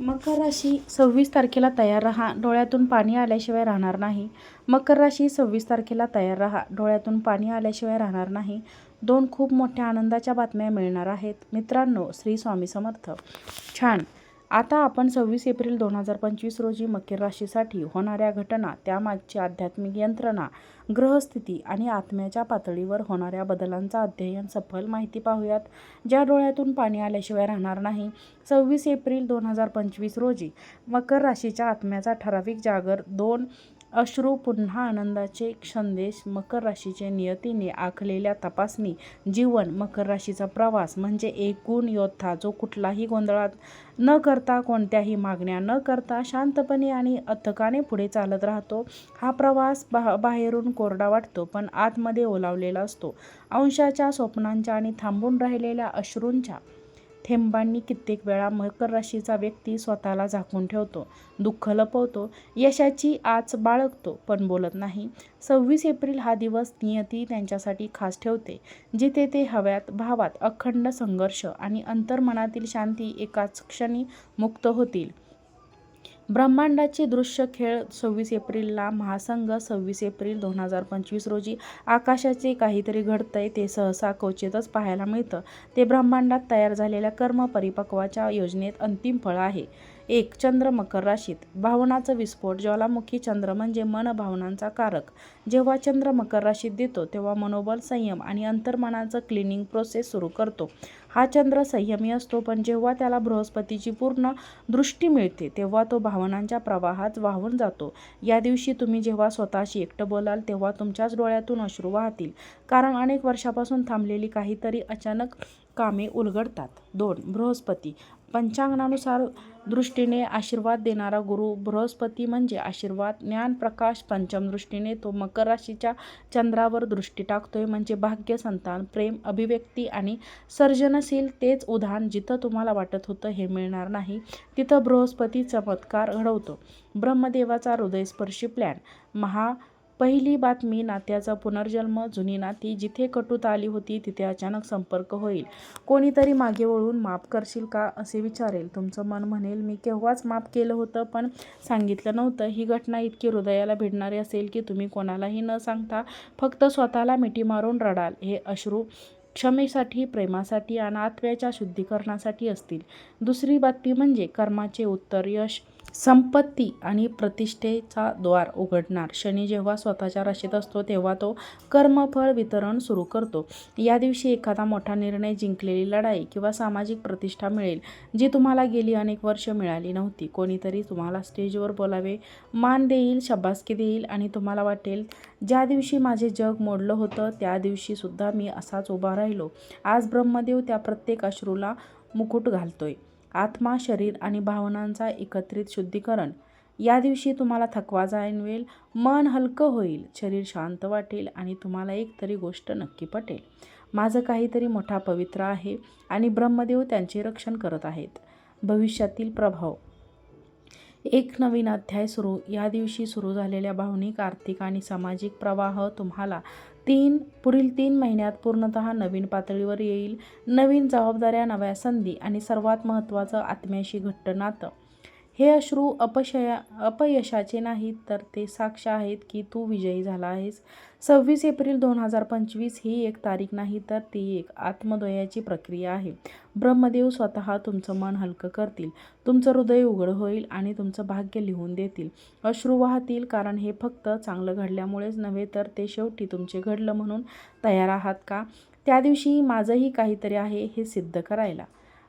मकर राशी सव्वीस तारखेला तयार राहा डोळ्यातून पाणी आल्याशिवाय राहणार नाही. मकर राशी सव्वीस तारखेला तयार राहा डोळ्यातून पाणी आल्याशिवाय राहणार नाही. दोन खूप मोठ्या आनंदाच्या बातम्या मिळणार आहेत. मित्रांनो श्री स्वामी समर्थ. छान. आता आपण सव्वीस एप्रिल दोन हजार पंचवीस रोजी मकर राशीसाठी होणाऱ्या घटना त्यामागची आध्यात्मिक यंत्रणा ग्रहस्थिती आणि आत्म्याच्या पातळीवर होणाऱ्या बदलांचा अध्ययन सफल माहिती पाहूयात. ज्या डोळ्यातून पाणी आल्याशिवाय राहणार नाही सव्वीस एप्रिल दोन हजार पंचवीस रोजी मकर राशीच्या आत्म्याचा ठराविक जागर दोन अश्रू पुन्हा आनंदाचे संदेश मकर राशीचे नियतीने आखलेल्या तपासणी जीवन मकर राशीचा प्रवास म्हणजे एकूण योद्धा जो कुठलाही गोंधळात न करता कोणत्याही मागण्या न करता शांतपणे आणि अथकाने पुढे चालत राहतो. हा प्रवास बा बाहेरून कोरडा वाटतो पण आतमध्ये ओलावलेला असतो. अंशाच्या स्वप्नांच्या आणि थांबून राहिलेल्या अश्रूंच्या थेंबांनी कित्येक वेळा मकर राशीचा व्यक्ती स्वतःला झाकून ठेवतो दुःख लपवतो यशाची आच बाळगतो पण बोलत नाही. सव्वीस एप्रिल हा दिवस नियती त्यांच्यासाठी खास ठेवते जिथे ते हव्यात भावात अखंड संघर्ष आणि अंतर्मनातील शांती एकाच क्षणी मुक्त होतील. ब्रह्मांडाचे दृश्य खेळ सव्वीस एप्रिलला महासंघ सव्वीस एप्रिल दोन हजार पंचवीस रोजी आकाशाचे काहीतरी घडतंय ते सहसा क्वचितच पाहायला मिळतं. ते ब्रह्मांडात तयार झालेल्या कर्म परिपक्वाच्या योजनेत अंतिम फळ आहे. एक चंद्र मकर राशीत. भावनाचं विस्फोट ज्वालामुखी चंद्र म्हणजे मन भावनांचा कारक. जेव्हा चंद्र मकर राशीत देतो तेव्हा मनोबल संयम आणि अंतर्मनाचं क्लिनिंग प्रोसेस सुरू करतो. हा चंद्र संयमी असतो पण जेव्हा त्याला बृहस्पतीची पूर्ण दृष्टी मिळते तेव्हा तो भावनांच्या प्रवाहात वाहून जातो. या दिवशी तुम्ही जेव्हा स्वतःशी एकटं बोलाल तेव्हा तुमच्याच डोळ्यातून अश्रू वाहतील. कारण अनेक वर्षापासून थांबलेली काहीतरी अचानक कामे उलगडतात. दोन बृहस्पती. पंचांगणानुसार दृष्टीने आशीर्वाद देणारा गुरु बृहस्पती म्हणजे आशीर्वाद. ज्ञान प्रकाश पंचम दृष्टीने तो मकर राशीच्या चंद्रावर दृष्टी टाकतोय म्हणजे भाग्य संतान प्रेम अभिव्यक्ती आणि सर्जनशील तेच उदाहरण जिथं तुम्हाला वाटत होतं हे मिळणार नाही तिथं बृहस्पती चमत्कार घडवतो. ब्रह्मदेवाचा हृदयस्पर्शी प्लॅन महा पहिली बातमी नात्याचा पुनर्जन्म जुनी नाती जिथे कटुता आली होती तिथे अचानक संपर्क होईल. कोणीतरी मागे वळून माफ करशील का असे विचारेल. तुमचं मन म्हणेल मी केव्हाच माफ केलं होतं पण सांगितलं नव्हतं. ही घटना इतकी हृदयाला भिडणारी असेल की तुम्ही कोणालाही न सांगता फक्त स्वतःला मिठी मारून रडाल. हे अश्रू क्षमेसाठी प्रेमासाठी आणि आत्म्याच्या शुद्धीकरणासाठी असतील. दुसरी बातमी म्हणजे कर्माचे उत्तर यश. संपत्ती आणि प्रतिष्ठेचा द्वार उघडणार. शनी जेव्हा स्वतःच्या राशीत असतो तेव्हा तो कर्मफळ वितरण सुरू करतो. या दिवशी एखादा मोठा निर्णय जिंकलेली लढाई किंवा सामाजिक प्रतिष्ठा मिळेल जी तुम्हाला गेली अनेक वर्ष मिळाली नव्हती. कोणीतरी तुम्हाला स्टेजवर बोलावे मान देईल शब्बासकी देईल आणि तुम्हाला वाटेल ज्या दिवशी माझे जग मोडलं होतं त्या दिवशीसुद्धा मी असाच उभा राहिलो. आज ब्रह्मदेव त्या प्रत्येक अश्रूला मुकुट घालतोय. आत्मा शरीर आणि भावनांचा एकत्रित शुद्धीकरण. या दिवशी तुम्हाला थकवा जाणवेल मन हलकं होईल शरीर शांत वाटेल आणि तुम्हाला एक तरी गोष्ट नक्की पटेल. माझं काहीतरी मोठा पवित्र आहे आणि ब्रह्मदेव त्यांचे रक्षण करत आहेत. भविष्यातील प्रभाव. एक नवीन अध्याय सुरू. या दिवशी सुरू झालेल्या भावनिक आर्थिक आणि सामाजिक प्रवाह तुम्हाला तीन पुढील तीन महिन्यात पूर्णतः नवीन पातळीवर येईल. नवीन जबाबदाऱ्या नव्या संधी आणि सर्वात महत्त्वाचं आत्म्याशी घट्ट नातं. हे अश्रू अपशया अपयशाचे नाहीत तर ते साक्ष आहेत की तू विजयी झाला आहेस. सव्वीस एप्रिल दोन हजार पंचवीस ही एक तारीख नाही तर ती एक आत्मदयाची प्रक्रिया आहे. ब्रह्मदेव स्वतः तुमचं मन हलकं करतील. तुमचं हृदय उघड होईल आणि तुमचं भाग्य लिहून देतील. अश्रू वाहतील कारण हे फक्त चांगलं घडल्यामुळेच नव्हे तर ते शेवटी तुमचे घडलं म्हणून तयार आहात का? त्या दिवशी माझंही काहीतरी आहे हे सिद्ध करायला.